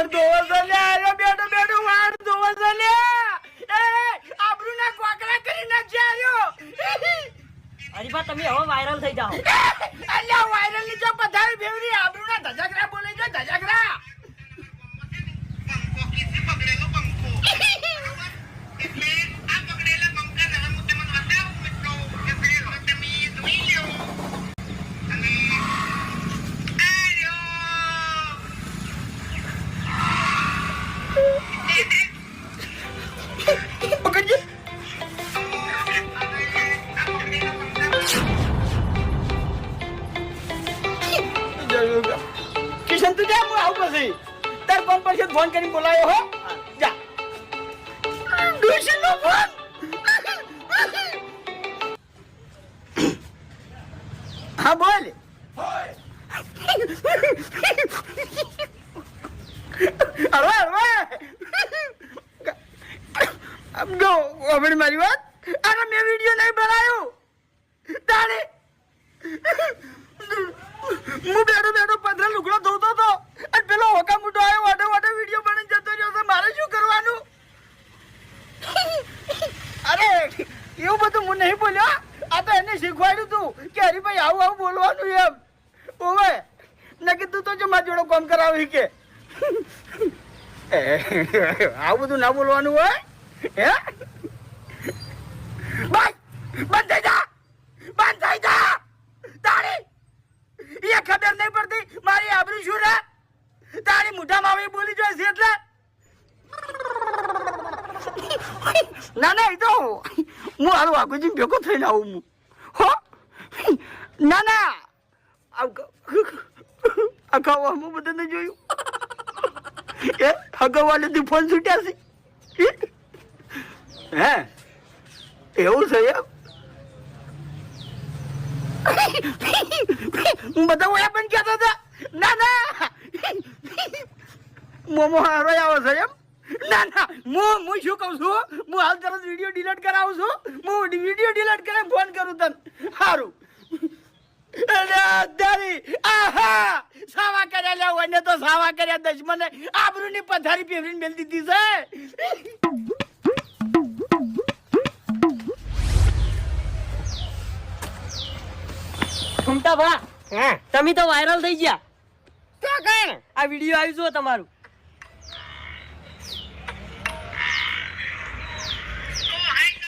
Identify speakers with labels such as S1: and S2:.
S1: વાળ ધોવો લે આયો બેઠો બેઠો વાળ ધોવો જલ્યા એ આબરૂ ના કોકરા કરી નાખજે આર્યો
S2: હરીફા તમે હવે વાયરલ થઈ જાઓ.
S1: આવું પછી. તાર કોણ પર ફોન કરીને બોલાયો હો. જા. ડુશન નો ફોન હા બોલ. અરે અરે જો હવે મારી વાત. અરે મેં વીડિયો નહીં બનાવ્યો તારે. હું બેઠો એવું બધું હું નહીં બોલ્યો આ તો એને શીખવાડ્યું તું કે હરીભાઈ, આવું આવું બોલવાનું એમ. ઓવે ને કીધું તો જો મારા જોડે કોમ કરાવી કે. આવું બધું ના બોલવાનું હોય? હે? ભાઈ બંધ થઈ જા, બંધ થઈ જા. તારી, એ ખબર નહીં પડતી, મારી આબરૂ શું રે? તારી મુઠામાં આવી બોલી જોઈએ છે એટલે? ના ના એ તો હું હારું વાઘુજી ભેગો થઈને આવું હું હો ના ના આખા હું બધાને જોયું એ હગવાલેથી ફોન છૂટ્યા છે હે એવું છે એમ બધા ઓયા પણ કહેતો હતા ના ના મોમો હારો આવો છે એમ ના ના. હું હું શું કહું છું? હું હાલ તરત વીડિયો ડિલીટ કરાવું છું. હું વીડિયો ડિલીટ કરે ફોન કરું તને. સારું દારી આહા! સાવા કર્યા લે વને તો સાવા કર્યા દશમને આબરૂની પથારી પેવરીને મેલ દીધી છે.
S2: ઘૂમતા ભા
S1: હા?
S2: તમે તો વાયરલ થઈ ગયા.
S1: તો કણ
S2: આ વીડિયો આવી જો તમારું.